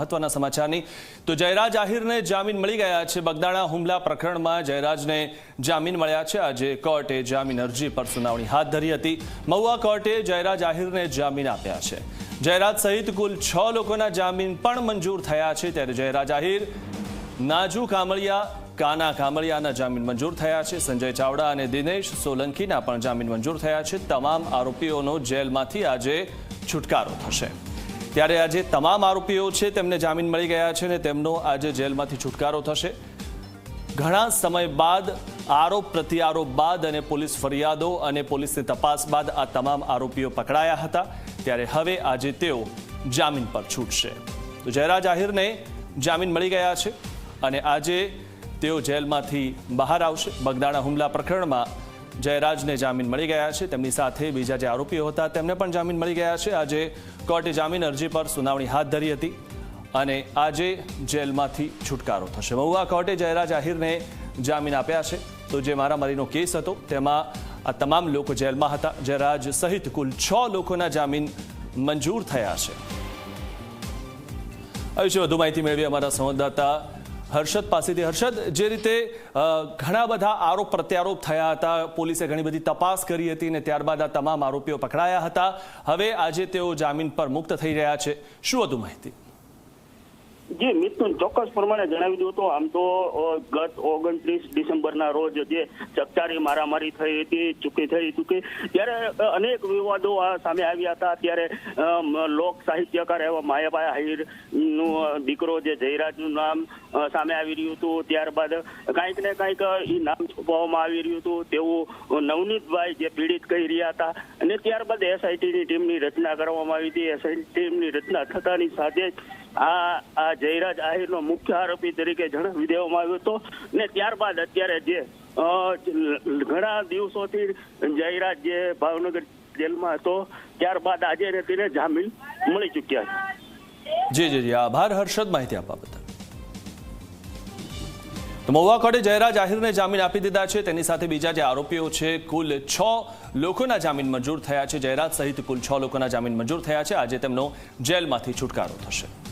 મહત્વના સમાચારની. તો જયરાજ આહિરને જામીન મળી ગયા છે. બગદાણા હુમલા પ્રકરણમાં જયરાજને જામીન મળ્યા છે. આજે કોર્ટે જામીન અરજી પર સુનાવણી હાથ ધરી હતી. મહુવા કોર્ટે જયરાજ આહિરને જામીન આપ્યા છે. જયરાજ સહિત કુલ છ લોકોના જામીન પણ મંજૂર થયા છે. ત્યારે જયરાજ આહિર, નાજુ કામળિયા, કાના કામળિયાના જામીન મંજૂર થયા છે. સંજય ચાવડા અને દિનેશ સોલંકીના પણ જામીન મંજૂર થયા છે. તમામ આરોપીઓનો જેલમાંથી આજે છુટકારો થશે. ત્યારે આજે તમામ આરોપીઓ છે તેમને જામીન મળી ગયા છે અને તેમનો આજે જેલમાંથી છુટકારો થશે. ઘણા સમય બાદ, આરોપ પ્રત્યારોપ બાદ અને પોલીસ ફરિયાદો અને પોલીસની તપાસ બાદ આ તમામ આરોપીઓ પકડાયા હતા. ત્યારે હવે આજે તેઓ જામીન પર છૂટશે. તો જયરાજ આહિરને જામીન મળી ગયા છે અને આજે તેઓ જેલમાંથી બહાર આવશે. બગદાણા હુમલા પ્રકરણમાં જયરાજને જામીન મળી ગયા છે. તેમની સાથે બીજા જે આરોપીઓ હતા, તેમને પણ જામીન મળી ગયા છે. આજે કોર્ટે જામીન અરજી પર સુનાવણી હાથ ધરી હતી અને આજે જેલમાંથી છુટકારો થશે. મહુવા કોર્ટે જયરાજ આહિરને જામીન આપ્યા છે. તો જે મારામારીનો કેસ હતો, તેમાં આ તમામ લોકો જેલમાં હતા. જયરાજ સહિત કુલ છ લોકોના જામીન મંજૂર થયા છે. આવી છે વધુ માહિતી મેળવી અમારા સંવાદદાતા હર્ષદ પાસેથી. હર્ષદ, જે રીતે ઘણા બધા આરોપ પ્રત્યારોપ થયા હતા, પોલીસે ઘણી બધી તપાસ કરી હતી અને ત્યારબાદ આ તમામ આરોપીઓ પકડાયા હતા. હવે આજે તેઓ જામીન પર મુક્ત થઈ રહ્યા છે. શું વધુ માહિતી? જી મિથુન ચોક્કસ પ્રમાણે જણાવી દઉં તો આમ તો ગત ઓગણત્રીસ ડિસેમ્બરના રોજ જે ચકચારી મારામારી થઈ હતી ચૂકી થઈ ચૂકી ત્યારે અનેક વિવાદો સામે આવ્યા હતા. ત્યારે લોક સાહિત્યકાર એવા માયાભાઈ આહિરનું દીકરો જે જયરાજનું નામ સામે આવી રહ્યું હતું. ત્યારબાદ કાંઈક ને કાંઈક એ નામ છુપાવવામાં આવી રહ્યું હતું. તેવું નવનીતભાઈ જે પીડિત કહી રહ્યા હતા. અને ત્યારબાદ એસઆઈટીની ટીમની રચના કરવામાં આવી હતી. એસઆઈટી ટીમની રચના થતાની સાથે જ આ આ જયરાજ આહિરનો મુખ્ય આરોપી તરીકે જણાવી દેવામાં આવ્યો હતો. ને ત્યારબાદ અત્યારે જે ઘણા દિવસોથી જયરાજ જે ભાવનગર જેલમાં હતો, ત્યારબાદ આજે એને તેને જામીન મળી ચૂક્યા છે. જી જી જી. આભાર, હર્ષદ. માહિતી આપવા બદલ. તો મહુવા કોર્ટે જયરાજ આહિરને જામીન આપી દીધા છે. તેની સાથે બીજા જે આરોપીઓ છે, કુલ છ લોકોના જામીન મંજૂર થયા છે. જયરાજ સહિત કુલ છ લોકોના જામીન મંજૂર થયા છે. આજે તેમનો જેલમાંથી છુટકારો થશે.